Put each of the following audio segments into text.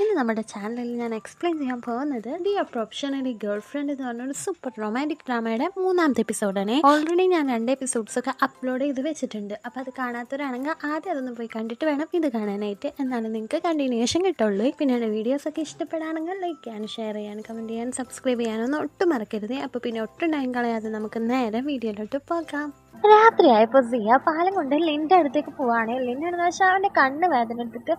ഇന്ന് നമ്മുടെ ചാനലിൽ ഞാൻ എക്സ്പ്ലെയിൻ ചെയ്യാൻ പോകുന്നത് ദി പ്രൊഫഷണലി ഗേൾ ഫ്രണ്ട് എന്ന് പറഞ്ഞൊരു സൂപ്പർ റൊമാന്റിക് ഡ്രാമയുടെ മൂന്നാമത്തെ എപ്പിസോഡാണ് ഓൾറെഡി ഞാൻ രണ്ട് എപ്പിസോഡ്സ് ഒക്കെ അപ്ലോഡ് ചെയ്ത് വെച്ചിട്ടുണ്ട്. അപ്പോൾ അത് കാണാത്തവരാണെങ്കിൽ ആദ്യം അതൊന്ന് പോയി കണ്ടിട്ട് വേണം ഇത് കാണാനായിട്ട്. എന്നാലും നിങ്ങൾക്ക് കണ്ടിന്യൂഷൻ കിട്ടുള്ളൂ. പിന്നെ എന്റെ വീഡിയോസ് ഒക്കെ ഇഷ്ടപ്പെടുകയാണെങ്കിൽ ലൈക്ക് ചെയ്യാനും ഷെയർ ചെയ്യാനും കമന്റ് ചെയ്യാനും സബ്സ്ക്രൈബ് ചെയ്യാനൊന്നും ഒട്ടും മറക്കരുത്. അപ്പോൾ പിന്നെ ഒട്ടും ടൈം കളയാതെ നമുക്ക് നേരെ വീഡിയോയിലോട്ട് പോകാം. രാത്രിയായപ്പോൾ സിയ പാലം കൊണ്ട് ലിന്റെ അടുത്തേക്ക് പോവാണ്. അടുത്ത് വെച്ചാൽ അവന്റെ കണ്ണ് വേദന എടുത്തിട്ട്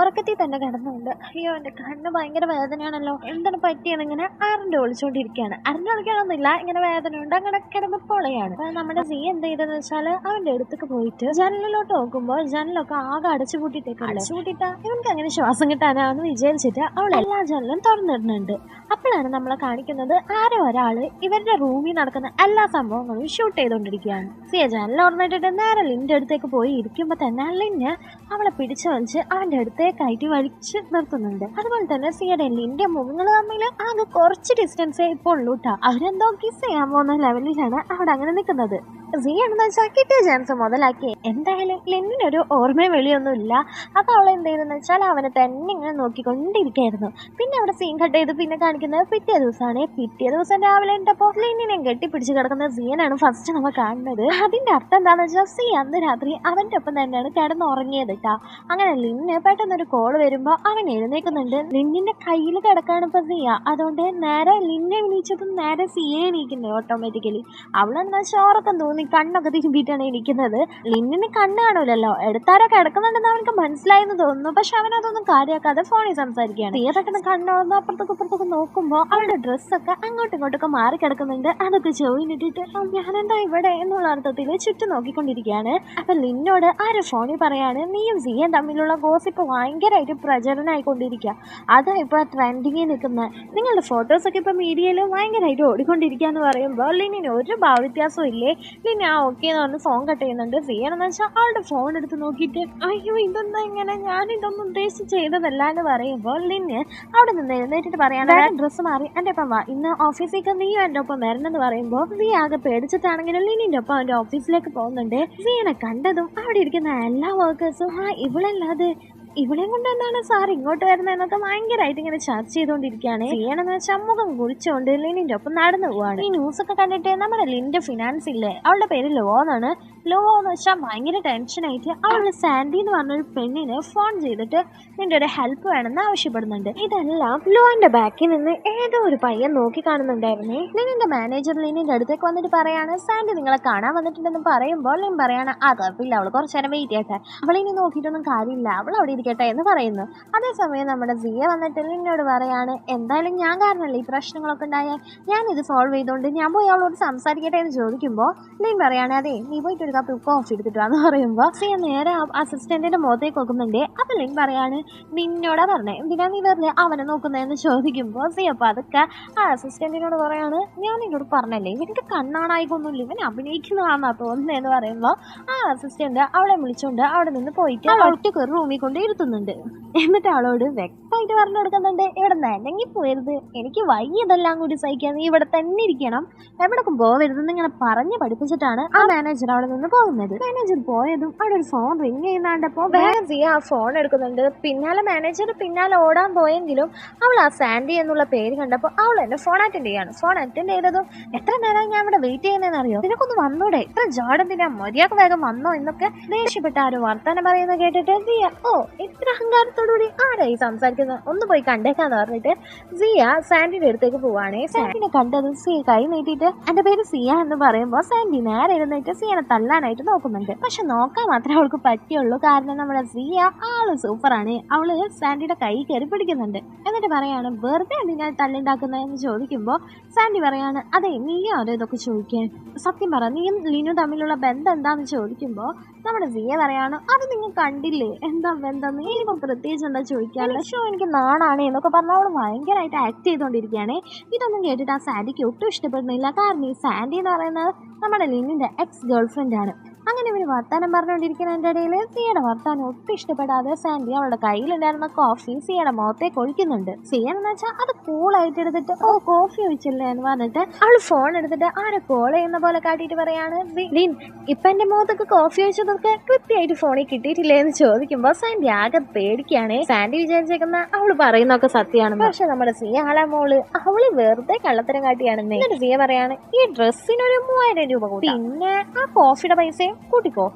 ഉറക്കത്തിൽ തന്നെ കിടന്നുണ്ട്. അയ്യോ എന്റെ കണ്ണ് ഭയങ്കര വേദനയാണല്ലോ. എന്താണ് പറ്റിയത് ഇങ്ങനെ അറിഞ്ഞ് ഒളിച്ചുകൊണ്ടിരിക്കുകയാണ് അറിഞ്ഞ് ഒളിക്കാനൊന്നുമില്ല ഇങ്ങനെ വേദന ഉണ്ട് അങ്ങനെ കിടന്ന് പൊളയാണ്. നമ്മുടെ സിയ എന്ത് ചെയ്തെന്ന് വെച്ചാൽ അവന്റെ അടുത്തേക്ക് പോയിട്ട് ജനലിലോട്ട് നോക്കുമ്പോൾ ജനലൊക്കെ ആകെ അടച്ചു പൂട്ടിട്ടേക്ക് അടച്ചു പൂട്ടിയിട്ടാ? ഇവൻക്ക് അങ്ങനെ ശ്വാസം കിട്ടാനാന്ന് വിചാരിച്ചിട്ട് അവൾ എല്ലാ ജനലും തുറന്നിടുന്നുണ്ട്. അപ്പോഴാണ് നമ്മളെ കാണിക്കുന്നത് ആരോ ഒരാൾ ഇവരുടെ റൂമിൽ നടക്കുന്ന എല്ലാ സംഭവങ്ങളും ഷൂട്ട് ചെയ്തുകൊണ്ടിരിക്കുകയാണ്. സിയ ജനൽ ഓർന്നിട്ടിട്ട് നേരെ ലിന്റെ അടുത്തേക്ക് പോയി ഇരിക്കുമ്പോൾ തന്നെ ലിന് അവളെ പിടിച്ചു വലിച്ച് അവന്റെ അടുത്തേക്കായിട്ട് വലിച്ച് നിർത്തുന്നുണ്ട്. അതുപോലെ തന്നെ സിയുടെ ലിന്റെ മുഖങ്ങൾ തമ്മിൽ ആകെ കുറച്ച് ഡിസ്റ്റൻസേ ഇപ്പോൾ ഉള്ളൂട്ടാ അവരെന്തോ കിസ് ചെയ്യാൻ പോകുന്ന ലെവലിലാണ് അവിടെ അങ്ങനെ നിൽക്കുന്നത്. സിയാണെന്ന് വെച്ചാൽ കിട്ടിയ ചാൻസ് മുതലാക്കി. എന്തായാലും ലിന്നിനൊരു ഓർമ്മയും വെളിയൊന്നും ഇല്ല അപ്പൊ അവൾ എന്ത് ചെയ്തെന്ന് വെച്ചാൽ അവനെ തന്നെ ഇങ്ങനെ നോക്കിക്കൊണ്ടിരിക്കുകയായിരുന്നു പിന്നെ അവിടെ സീൻ കട്ട് ചെയ്ത് പിന്നെ കാണിക്കുന്നത് പിറ്റേ ദിവസമാണ്. പിറ്റേ ദിവസം രാവിലെ ഉണ്ടപ്പോൾ ലിന്നിനെ കെട്ടിപ്പിടിച്ച് കിടക്കുന്ന സീനാണ് ഫസ്റ്റ് നമ്മൾ കാണുന്നത്. അതിന്റെ അർത്ഥം എന്താന്ന് വെച്ചാൽ സി അന്ന് രാത്രി അവന്റെ ഒപ്പം തന്നെയാണ് കിടന്ന് ഉറങ്ങിയത് കേട്ടാ അങ്ങനെ ലിന്ന് പെട്ടെന്നൊരു കോൾ വരുമ്പോൾ അവൻ എഴുന്നേക്കുന്നുണ്ട് ലിന്നിന്റെ കയ്യിൽ കിടക്കാണ് ഇപ്പൊ സിയ. അതുകൊണ്ട് നേരെ ലിന്നെ എണീച്ചതും നേരെ സിയെ എണീക്കുന്നത് ഓട്ടോമാറ്റിക്കലി അവളെന്താ ചോറൊക്കെ തോന്നി കണ്ണൊക്കെ തിരുമ്പിയിട്ടാണ് ഇരിക്കുന്നത്. ലിന്നിന് കണ്ണ് കാണൂലല്ലോ. എടുത്താരോ കിടക്കുന്നുണ്ടെന്ന് അവനക്ക് മനസ്സിലായെന്ന് തോന്നുന്നു. പക്ഷെ അവനതൊന്നും കാര്യമാക്കാതെ ഫോണിൽ സംസാരിക്കുകയാണ്. സിയ പെട്ടെന്ന് കണ്ണോന്ന് അപ്പുറത്തൊക്കെ അപ്പുറത്തൊക്കെ നോക്കുമ്പോൾ അവളുടെ ഡ്രസ്സൊക്കെ അങ്ങോട്ടും ഇങ്ങോട്ടൊക്കെ മാറി കിടക്കുന്നുണ്ട് അതൊക്കെ ചോദിച്ചിട്ട് ഞാനെന്താ ഇവിടെ? എന്നുള്ള അർത്ഥത്തിൽ ചുറ്റും നോക്കിക്കൊണ്ടിരിക്കുകയാണ്. അപ്പൊ ലിന്നോട് ആരും ഫോണിൽ പറയാണ്? നീയും സിയും തമ്മിലുള്ള ഗോസിപ്പ് ഭയങ്കരമായിട്ട് പ്രചരണമായിക്കൊണ്ടിരിക്കുക. അതാ ഇപ്പൊ ട്രെൻഡിങ്ങിൽ നിൽക്കുന്നത് നിങ്ങളുടെ ഫോട്ടോസൊക്കെ ഇപ്പൊ മീഡിയയിൽ ഭയങ്കരമായിട്ട് ഓടിക്കൊണ്ടിരിക്കുക എന്ന് പറയുമ്പോൾ ലിന്നിന് ഒരു ഭാവ വ്യത്യാസവും ഇല്ലേ? ലിന്ന ആ ഓക്കെ എന്ന് പറഞ്ഞ് ഫോൺ കട്ട് ചെയ്യുന്നുണ്ട്. സിയാണെന്ന് വെച്ചാൽ ആളുടെ ഫോൺ എടുത്ത് നോക്കിയിട്ട് അയ്യോ ഇതെന്താ ഇങ്ങനെ? ഞാൻ ഇതൊന്നും ഉദ്ദേശിച്ച് ചെയ്തതല്ല എന്ന് പറയുമ്പോൾ ലിന്ന് അവിടെ നിന്ന് എഴുന്നേറ്റിട്ട് പറയാനുള്ള ഡ്രസ്സ് മാറി. എന്റെ ഒപ്പം വാ. ഇന്ന് ഓഫീസിലേക്ക് നീ എന്റെ ഒപ്പം വരണമെന്ന് പറയുമ്പോൾ നീ ആകെ പേടിച്ചിട്ടാണെങ്കിലും ലിനിന്റെ ഒപ്പം അവന്റെ ഓഫീസിലേക്ക് പോകുന്നുണ്ട്. സിയനെ കണ്ടതും അവിടെ ഇരിക്കുന്ന എല്ലാ വർക്കേഴ്സും ആ ഇവളല്ലാതെ ഇവളെയും കൊണ്ട് എന്താണ് സാർ ഇങ്ങോട്ട് വരുന്നത് എന്നൊക്കെ ഭയങ്കരമായിട്ട് ഇങ്ങനെ ചർച്ച ചെയ്തുകൊണ്ടിരിക്കുകയാണ്. ചെയ്യണമെന്ന് വെച്ചാൽ മുഖം കുറിച്ചുകൊണ്ട് ലിനിന്റെ ഒപ്പം നടന്നു പോവാണ്. ഈ ന്യൂസ് ഒക്കെ കണ്ടിട്ട് നമ്മുടെ ലിന്റെ ഫിനാൻസ് ഇല്ലേ? അവളുടെ പേര് ലോ എന്നാണ് ലോ എന്ന് വെച്ചാൽ ഭയങ്കര ടെൻഷനായിട്ട് അവൾ സാൻഡി എന്ന് പറഞ്ഞൊരു പെണ്ണിന് ഫോൺ ചെയ്തിട്ട് നിന്റെ ഒരു ഹെൽപ്പ് വേണമെന്ന് ആവശ്യപ്പെടുന്നുണ്ട്. ഇതെല്ലാം ലോന്റെ ബാക്കിൽ നിന്ന് ഏതോ ഒരു പയ്യൻ നോക്കി കാണുന്നുണ്ടായിരുന്നേ. ലിനിന്റെ മാനേജർ ലിനിന്റെ അടുത്തേക്ക് വന്നിട്ട് പറയാണ് സാൻഡി നിങ്ങളെ കാണാൻ വന്നിട്ടുണ്ടെന്ന് പറയുമ്പോൾ ലിൻ പറയാണ് ആ കുഴപ്പമില്ല അവൾ കുറച്ചു നേരം വെയിറ്റ് ചെയ്യട്ടെ. ഇനി നോക്കിയിട്ടൊന്നും കാര്യമില്ല അവൾ അവിടെ ഇരിക്കട്ടെ എന്ന് പറയുന്നു. അതേസമയം നമ്മുടെ സിയ വന്നിട്ട് ലിന്നോട് പറയാണ് എന്തായാലും ഞാൻ കാരണമല്ലേ ഈ പ്രശ്നങ്ങളൊക്കെ ഉണ്ടായാൽ ഞാൻ ഇത് സോൾവ് ചെയ്തുകൊണ്ട് ഞാൻ പോയി അവളോട് സംസാരിക്കട്ടെ എന്ന് ചോദിക്കുമ്പോൾ ലിൻ പറയാണ് അതെ നീ പോയിട്ട് ഒരു പ്രൂഫ് ഓഫ് എടുത്തിട്ടാന്ന് പറയുമ്പോൾ സിയ നേരെ അസിസ്റ്റന്റിന്റെ മുഖത്തേക്ക് നോക്കുന്നുണ്ട്. അതല്ലെങ്കിൽ പറയാണ് നിന്നോടാ പറഞ്ഞേ എന്തിനാ നീ വെറുതെ അവനെ നോക്കുന്നതെന്ന് ചോദിക്കുമ്പോൾ സിയ അപ്പൊ അതൊക്കെ ആ അസിസ്റ്റന്റിനോട് പറയാണ് ഞാൻ നിന്നോട് പറഞ്ഞല്ലേ ഇവനൊക്കെ കണ്ണാണായിക്കൊന്നുമില്ല ഇവൻ അഭിനയിക്കുന്നതാണെന്നാ തോന്നുന്നതെന്ന് പറയുമ്പോൾ ആ അസിസ്റ്റന്റ് അവളെ വിളിച്ചുകൊണ്ട് അവിടെ നിന്ന് പോയിട്ട് ഒറ്റയ്ക്ക് ഒരു റൂമിൽ കൊണ്ട് ഇരുത്തുന്നുണ്ട്. എന്നിട്ട് അവളോട് വ്യക്തമായിട്ട് പറഞ്ഞു കൊടുക്കുന്നുണ്ട് ഇവിടെ നിലങ്ങി പോയരുത് എനിക്ക് വൈകിയതെല്ലാം കൂടി സഹിക്കാൻ നീ ഇവിടെ തന്നെ ഇരിക്കണം. എവിടേക്കും പോവരുതെന്ന് ഇങ്ങനെ പറഞ്ഞ് പഠിപ്പിച്ചിട്ടാണ് ആ മാനേജർ അവിടെ നിന്ന് പോകുന്നത്. മാനേജർ പോയതും അവിടെ ഒരു ഫോൺ റിങ് ചെയ്യുന്നാണ്ടപ്പോ വേഗം സിയ ആ ഫോൺ എടുക്കുന്നുണ്ട്. പിന്നാലെ മാനേജർ പിന്നാലെ ഓടാൻ പോയെങ്കിലും അവൾ ആ സാൻഡി എന്നുള്ള പേര് കണ്ടപ്പോൾ അവൾ എന്നെ ഫോൺ അറ്റൻഡ് ചെയ്യാണ്. ഫോൺ അറ്റൻഡ് ചെയ്തതും എത്ര നേരം ഞാൻ ഇവിടെ വെയിറ്റ് ചെയ്യുന്നതെന്ന് അറിയോ നിനക്കൊന്ന് വന്നൂടെ? ഇത്ര ജാടെന്തിനാ മര്യാദ വേഗം വന്നോ എന്നൊക്കെ ദേഷ്യപ്പെട്ട ആരോ വർത്താനം പറയുന്നത് കേട്ടിട്ട് സിയ ഓ ഇത്ര അഹങ്കാരത്തോടുകൂടി ആരായി സംസാരിക്കുന്നത് ഒന്ന് പോയി കണ്ടേക്കാന്ന് പറഞ്ഞിട്ട് സിയ സാൻഡിയുടെ അടുത്തേക്ക് പോവാണേ. സാൻഡിനെ കണ്ടതും സിയ കൈ നീട്ടിയിട്ട് എന്റെ പേര് സിയ എന്ന് പറയുമ്പോൾ സാൻഡി നേരെ ഇരുന്നിട്ട് സിയനെ തല്ലാനായിട്ട് നോക്കുന്നുണ്ട്. പക്ഷെ നോക്കാൻ മാത്രമേ അവൾക്ക് പറ്റിയുള്ളൂ. കാരണം നമ്മുടെ സിയ ആൾ സൂപ്പറാണ്. അവൾ സാൻഡിയുടെ കൈ കയറി പിടിക്കുന്നുണ്ട്. എന്നിട്ട് പറയാണ് വെറുതെ എന്തിനാ തല്ലുണ്ടാക്കുന്നതെന്ന് ചോദിക്കുമ്പോൾ സാൻഡി പറയാണ് അതെ നീയോ അതോ ഇതൊക്കെ ചോദിക്കാൻ. സത്യം പറ നീയും ലിനു തമ്മിലുള്ള ബന്ധം എന്താന്ന് ചോദിക്കുമ്പോൾ നമ്മുടെ സിയ പറയാണ് അത് നിങ്ങൾ കണ്ടില്ലേ? എന്താ ബന്ധം? നീ ഇപ്പം പ്രത്യേകിച്ച് എന്താ ചോദിക്കാറില്ല ഷോ എനിക്ക് നാണാണ് എന്നൊക്കെ പറഞ്ഞാൽ അവൾ ഭയങ്കരമായിട്ട് ആക്ട് ചെയ്തുകൊണ്ടിരിക്കുകയാണ് ഇതൊന്നും കേട്ടിട്ട് ആ സാൻഡിക്ക് ഒട്ടും ഇഷ്ടപ്പെടുന്നില്ല. കാരണം ഈ സാൻഡി എന്ന് പറയുന്നത് നമ്മുടെ ലിനിന്റെ എക്സ് ഗേൾ ആണ്. അങ്ങനെ ഇവർ വർത്താനം പറഞ്ഞുകൊണ്ടിരിക്കുന്നതിന്റെ ഇടയിൽ സിയുടെ വർത്താനം ഒട്ടും ഇഷ്ടപ്പെടാതെ സാൻഡി അവളുടെ കയ്യിലുണ്ടായിരുന്ന കോഫി സിയുടെ മുഖത്തേക്ക് ഒഴിക്കുന്നുണ്ട്. സിയ എന്ന് വെച്ചാൽ അത് കൂളായിട്ട് എടുത്തിട്ട് ഓ കോഫി ഒഴിച്ചല്ലേ? എന്ന് പറഞ്ഞിട്ട് അവൾ ഫോൺ എടുത്തിട്ട് ആരെ കോൾ ചെയ്യുന്ന പോലെ കാട്ടിയിട്ട് പറയാണ്? "ദി- ലിൻ ഇപ്പൊ എന്റെ മുഖത്തൊക്കെ കോഫി ഒഴിച്ചതൊക്കെ കൃത്യമായിട്ട് ഫോണിൽ കിട്ടിയിട്ടില്ലേ എന്ന് ചോദിക്കുമ്പോൾ സാൻഡി ആകെ പേടിക്കാണ് സാൻഡി വിചാരിച്ചേക്കുന്ന അവൾ പറയുന്നൊക്കെ സത്യമാണ് പക്ഷെ നമ്മുടെ സിയ ആളെ മോൾ അവൾ വെറുതെ കള്ളത്തരം കാട്ടിയാണ് സിയ പറയാണ് ഈ ഡ്രസ്സിന് ഒരു മൂവായിരം രൂപ കൂടി പിന്നെ ആ കോഫിയുടെ പൈസയും കൂട്ടിക്കോ.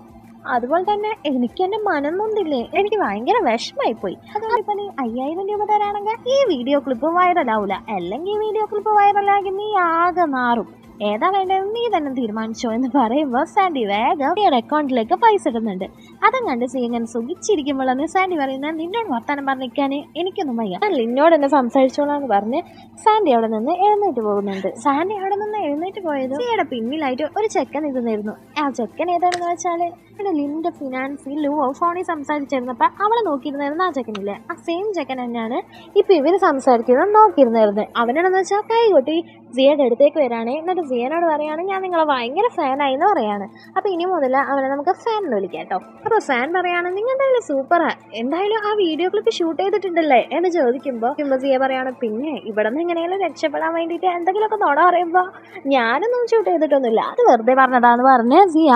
അതുപോലെ തന്നെ എനിക്ക് എന്റെ മനം നൊന്നില്ലേ എനിക്ക് ഭയങ്കര വിഷമായി പോയി അതുകൊണ്ട് ഇപ്പൊ നീ അയ്യായിരം രൂപ തരാണെങ്കിൽ ഈ വീഡിയോ ക്ലിപ്പ് വൈറലാവൂല അല്ലെങ്കിൽ ഈ വീഡിയോ ക്ലിപ്പ് വൈറലാക്കി നീ ആകെ മാറും ഏതാ വേണ്ടത് നീ തന്നെ തീരുമാനിച്ചോ എന്ന് പറയുമ്പോൾ സാൻഡി വേഗം സിയുടെ അക്കൗണ്ടിലേക്ക് പൈസ ഇടുന്നുണ്ട്. അതും കണ്ട് സി ഇങ്ങനെ സുഖിച്ചിരിക്കുമ്പോഴാണ് സാൻഡി പറയുന്നത് നിന്നോട് വർത്താനം പറഞ്ഞിരിക്കാൻ എനിക്കൊന്നും വയ്യ. അല്ല നിന്നോട് എന്നെ സംസാരിച്ചോളാന്ന് പറഞ്ഞ് സാൻഡി അവിടെ നിന്ന് എഴുന്നേറ്റ് പോകുന്നുണ്ട്. സാൻഡി അവിടെ നിന്ന് എഴുന്നേറ്റ് പോയത് സിയുടെ പിന്നിലായിട്ട് ഒരു ചെക്കൻ നിന്നിരുന്നു ആ ചെക്കൻ ഏതാണെന്ന് വെച്ചാൽ ഇവിടെ ലിന്റെ ഫിനാൻസിൽ ലൂവോ ഫോണിൽ സംസാരിച്ചിരുന്നപ്പോ അവളെ നോക്കിയിരുന്നായിരുന്നു ആ ചെക്കനില്ലേ ആ സെയിം ചെക്കൻ തന്നെയാണ് ഇപ്പൊ ഇവർ സംസാരിക്കുന്നത് നോക്കിയിരുന്നായിരുന്നു. അവനാണെന്ന് വെച്ചാൽ കൈകൊട്ടി സിയുടെ അടുത്തേക്ക് വരാണേ എന്നിട്ട് സിയനോട് പറയുകയാണ് ഞാൻ നിങ്ങളെ ഭയങ്കര ഫാനായി എന്ന് പറയാണ്. അപ്പോൾ ഇനി മുതൽ അവനെ നമുക്ക് ഫാൻ എന്ന് വിളിക്കാം കേട്ടോ. അപ്പോൾ ഫാൻ പറയാണ് നിങ്ങൾ എന്തായാലും സൂപ്പറാ. എന്തായാലും ആ വീഡിയോ ക്ലിപ്പ് ഷൂട്ട് ചെയ്തിട്ടുണ്ടല്ലേ? എന്ന് ചോദിക്കുമ്പോൾ സിയ പറയാണ് പിന്നെ ഇവിടെ നിന്ന് എങ്ങനെയാലും രക്ഷപ്പെടാൻ വേണ്ടിയിട്ട് എന്തെങ്കിലുമൊക്കെ നുണ പറയുമ്പോൾ ഞാനൊന്നും ഷൂട്ട് ചെയ്തിട്ടൊന്നുമില്ല. അത് വെറുതെ പറഞ്ഞതാന്ന് പറഞ്ഞ് സിയ.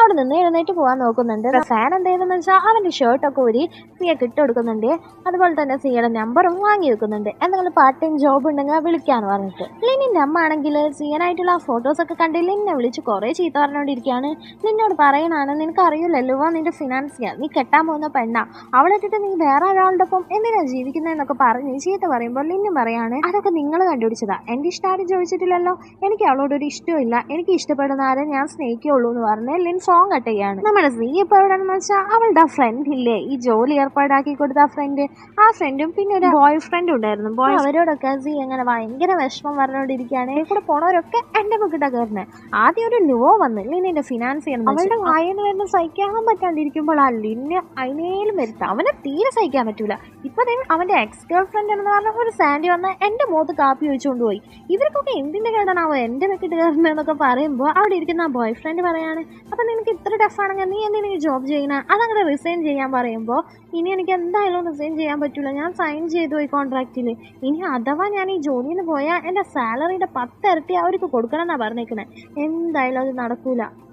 അവിടെ നിന്ന് എഴുന്നേറ്റ് പോകാൻ നോക്കുന്നുണ്ട്. ഫാൻ എന്ത് ചെയ്തെന്ന് വെച്ചാൽ അവന്റെ ഷർട്ടൊക്കെ ഊരി സിയക്ക് ഇട്ട് കൊടുക്കുന്നുണ്ട്. അതുപോലെ തന്നെ സിയയുടെ നമ്പറും വാങ്ങി വെക്കുന്നുണ്ട്. എന്തെങ്കിലും പാർട്ട് ടൈം ജോബ് ഉണ്ടെങ്കിൽ വിളിക്കാന്ന് പറഞ്ഞിട്ട്. ലിനിന്റെ അമ്മ ആണെങ്കിൽ സിയനായിട്ടുള്ള ആ ഫോട്ടോസ് ഒക്കെ കണ്ട് ലിന്നെ വിളിച്ച് കുറെ ചീത്ത പറഞ്ഞുകൊണ്ടിരിക്കുകയാണ് നിന്നോട് പറയണാണ് നിനക്ക് അറിയില്ലല്ലോ നിന്റെ ഫിനാൻസിയാ നീ കെട്ടാൻ പോകുന്ന പെണ്ണ. അവളിട്ടിട്ട് നീ വേറെ ഒരാളുടെ ഒപ്പം എന്തിനാ ജീവിക്കുന്നതെന്നൊക്കെ പറഞ്ഞ് ചീത്ത പറയുമ്പോൾ ലിന്നും പറയാണ് അതൊക്കെ നിങ്ങൾ കണ്ടുപിടിച്ചതാ. എന്റെ ഇഷ്ടം ആരും ചോദിച്ചിട്ടില്ലല്ലോ. എനിക്ക് അവളോടൊരു ഇഷ്ടമില്ല എനിക്ക് ഇഷ്ടപ്പെടുന്ന ആരെ ഞാൻ സ്നേഹിക്കുള്ളൂ എന്ന് പറഞ്ഞ് ലിൻ ഫോൺ കട്ട് ചെയ്യാണ് നമ്മുടെ സീ ഇപ്പൊ എവിടെയാണെന്ന് വെച്ചാൽ അവളുടെ ആ ഫ്രണ്ട് ഇല്ലേ? ഈ ജോലി ഏർപ്പാടാക്കി കൊടുത്ത ആ ഫ്രണ്ട് ആ ഫ്രണ്ടും പിന്നെ ഒരു ബോയ് ഫ്രണ്ട് ഉണ്ടായിരുന്നു ബോയ് അവരോടൊക്കെ സീ അങ്ങനെ ഭയങ്കര വിഷമം പറഞ്ഞുകൊണ്ടിരിക്കുകയാണ് കൂടെ പോണവരൊക്കെ എന്റെ പൊക്കിട്ടാ കയറുന്നത് ആദ്യം ഒരു ലോ വന്ന് ലിനിന്റെ ഫിനാൻസ് അവളുടെ വായന വരുന്ന സഹിക്കാൻ പറ്റാണ്ടിരിക്കുമ്പോൾ ആ ലിന്ന് അതിനേലും വരുത്താം. അവനെ തീരെ സഹിക്കാൻ പറ്റൂല. ഇപ്പൊ അവന്റെ എക്സ് ഗേൾ ഫ്രണ്ട് എന്ന് പറഞ്ഞ ഒരു സാൻഡി വന്ന എന്റെ മുഖത്ത് കാപ്പി ഒഴിച്ചുകൊണ്ട് പോയി. ഇവർക്കൊക്കെ എന്തിന്റെ കേടാണാവോ എന്റെ വെക്കിട്ട് കയറുന്നതെന്നൊക്കെ പറയുമ്പോൾ അവിടെ ഇരിക്കുന്ന ആ ബോയ് ഫ്രണ്ട് പറയാണ് അപ്പൊ നിനക്ക് ഇത്ര ടഫാണെങ്കിൽ നീ എന്തിനാ ജോബ് ചെയ്യണേ അതങ്ങനെ റിസൈൻ ചെയ്യാൻ പറയുമ്പോൾ ഇനി എനിക്ക് എന്തായാലും റിസൈൻ ചെയ്യാൻ പറ്റില്ല ഞാൻ സൈൻ ചെയ്തു പോയി കോൺട്രാക്റ്റിൽ ഇനി അഥവാ ഞാൻ ഈ ജോലിയിൽ നിന്ന് പോയാൽ എന്റെ സാലറിയുടെ പത്തിരട്ടി അവർക്ക് കൊടുക്കണം എന്നാണ് പറഞ്ഞേക്കണേ എന്തായാലും അത് നടക്കൂല. ഉം,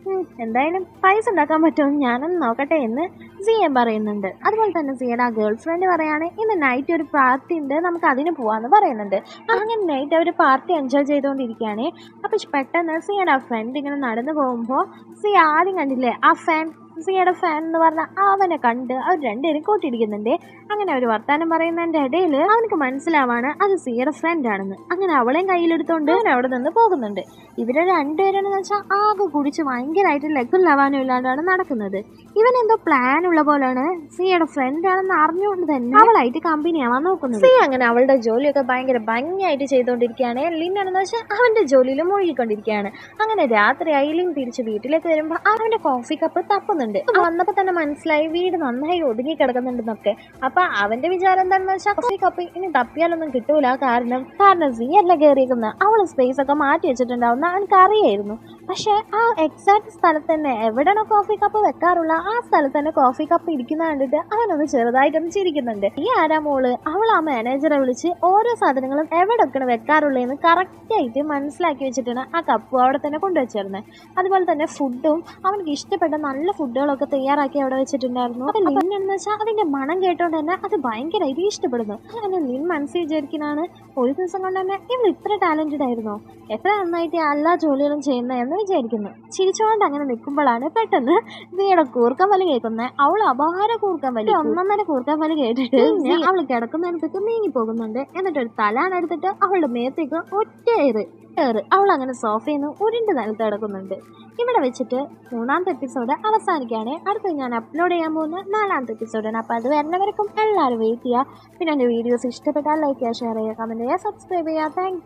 എന്തായാലും പൈസ ഉണ്ടാക്കാൻ പറ്റുമെന്ന് ഞാനൊന്ന് നോക്കട്ടെ എന്ന് സിയ പറയുന്നുണ്ട്. അതുപോലെ തന്നെ സിയുടെ ആ ഗേൾ ഫ്രണ്ട് പറയാണ് ഇന്ന് നൈറ്റ് ഒരു പാർട്ടി ഉണ്ട് നമുക്ക് അതിന് പോവാന്ന് പറയുന്നുണ്ട്. അങ്ങനെ നൈറ്റ് അവർ പാർട്ടി എൻജോയ് ചെയ്തുകൊണ്ടിരിക്കുകയാണ്. അപ്പൊ പെട്ടെന്ന് സിയുടെ ആ ഫ്രണ്ട് ഇങ്ങനെ നടന്നു പോകുമ്പോൾ സി ആദ്യം കണ്ടില്ലേ ആ ഫാൻ സിയുടെ ഫാൻ എന്ന് പറഞ്ഞ അവനെ കണ്ട് അവർ രണ്ടുപേരും കൂട്ടിയിടിക്കുന്നുണ്ട്. അങ്ങനെ അവർ വർത്താനം പറയുന്നതിന്റെ ഇടയിൽ അവനക്ക് മനസ്സിലാവാണ് അത് സിയുടെ ഫ്രണ്ട് ആണെന്ന്. അങ്ങനെ അവളെയും കയ്യിലെടുത്തോണ്ട് അവൻ അവിടെ നിന്ന് പോകുന്നുണ്ട്. ഇവരെ രണ്ടുപേരാണെന്ന് വെച്ചാൽ ആകെ കുടിച്ച് ഭയങ്കരമായിട്ട് ലക്കും ലവാനും ഇല്ലാണ്ടാണ് നടക്കുന്നത്. ഇവൻ എന്തോ പ്ലാൻ ഉള്ള പോലെയാണ് സിയുടെ ഫ്രണ്ട് ആണെന്ന് അറിഞ്ഞുകൊണ്ട് തന്നെ അവളായിട്ട് കമ്പനി ആവാൻ നോക്കുന്നത്. സി അങ്ങനെ അവളുടെ ജോലിയൊക്കെ ഭയങ്കര ഭംഗിയായിട്ട് ചെയ്തുകൊണ്ടിരിക്കുകയാണ് ലിന്നാണെന്ന് വെച്ചാൽ അവന്റെ ജോലിയിൽ മുഴുകിക്കൊണ്ടിരിക്കുകയാണ്. അങ്ങനെ രാത്രിയായി ലിൻ തിരിച്ച് വീട്ടിലേക്ക് വരുമ്പോൾ അവന്റെ കോഫി കപ്പ് തപ്പുന്നുണ്ട് വന്നപ്പോ തന്നെ മനസ്സിലായി വീട് നന്നായി ഒതുങ്ങി കിടക്കുന്നുണ്ടെന്നൊക്കെ. അപ്പൊ അവന്റെ വിചാരം എന്താണെന്ന് വെച്ചാൽ കപ്പ് ഇനി തപ്പിയാലൊന്നും കിട്ടൂല. കാരണം കാരണം സി അല്ല കയറിയിരിക്കുന്നത് അവൾ സ്പേസ് ഒക്കെ മാറ്റി വെച്ചിട്ടുണ്ടാവുന്ന അവനക്ക് അറിയായിരുന്നു. പക്ഷെ ആ എക്സാക്ട് സ്ഥലത്ത് തന്നെ എവിടെയാണോ കോഫി കപ്പ് വെക്കാറുള്ള? ആ സ്ഥലത്ത് തന്നെ കോഫി കപ്പ് ഇരിക്കുന്ന കണ്ടിട്ട് അവനൊന്ന് ചെറുതായിട്ടൊന്ന് ചിരിക്കുന്നുണ്ട്. ഈ ആരാ മോൾ? അവൾ ആ മാനേജറെ വിളിച്ച് ഓരോ സാധനങ്ങളും എവിടെയൊക്കെയാണ് വെക്കാറുള്ളതെന്ന് കറക്റ്റ് ആയിട്ട് മനസ്സിലാക്കി വെച്ചിട്ടാണ് ആ കപ്പ് അവിടെ തന്നെ കൊണ്ടുവച്ചിരുന്നത് അതുപോലെ തന്നെ ഫുഡും അവനക്ക് ഇഷ്ടപ്പെട്ട നല്ല ഫുഡുകളൊക്കെ തയ്യാറാക്കി അവിടെ വെച്ചിട്ടുണ്ടായിരുന്നു. അപ്പൊ ലിൻ എന്ന് വെച്ചാൽ അതിന്റെ മണം കേട്ടോണ്ട് തന്നെ അത് ഭയങ്കരമായിട്ട് ഇഷ്ടപ്പെടുന്നു. അങ്ങനെ നിൻ മനസ്സിൽ വിചാരിക്കുന്നതാണ് ഒരു ദിവസം കൊണ്ട് തന്നെ ഇവൾ ഇത്ര ടാലന്റഡ് ആയിരുന്നു? എത്ര നന്നായിട്ട് എല്ലാ ജോലികളും ചെയ്യുന്നത് എന്ന് വിചാരിക്കുന്നു. ചിരിച്ചുകൊണ്ട് അങ്ങനെ നിൽക്കുമ്പോഴാണ് പെട്ടെന്ന് നീയുടെ കൂർക്കം വലി കേൾക്കുന്നത് അവൾ അപഹാര കൂർക്കം വലി ഒന്നൊന്നര കൂർക്കം വലി കേട്ടിട്ട് അവൾ കിടക്കുന്നിടത്തേക്ക് നീങ്ങി പോകുന്നുണ്ട്. എന്നിട്ട് ഒരു തലാൻ എടുത്തിട്ട് അവളുടെ മേത്തേക്ക് ഒറ്റ ഏറ്. അവൾ അങ്ങനെ സോഫയിൽ നിന്ന് ഉരുണ്ട് നിലത്ത് കിടക്കുന്നുണ്ട്. ഇവിടെ വെച്ചിട്ട് മൂന്നാമത്തെ എപ്പിസോഡ് അവസാനിക്കുകയാണ്. അടുത്ത് ഞാൻ അപ്ലോഡ് ചെയ്യാൻ പോകുന്ന നാലാമത്തെ എപ്പിസോഡാണ് അപ്പോൾ അത് വരുന്നവർക്കും എല്ലാവരും വെയിറ്റ് ചെയ്യുക. പിന്നെ എന്റെ വീഡിയോസ് ഇഷ്ടപ്പെട്ടാൽ ലൈക്ക് ചെയ്യുക ഷെയർ ചെയ്യുക കമന്റ് ചെയ്യുക സബ്സ്ക്രൈബ് ചെയ്യുക. താങ്ക്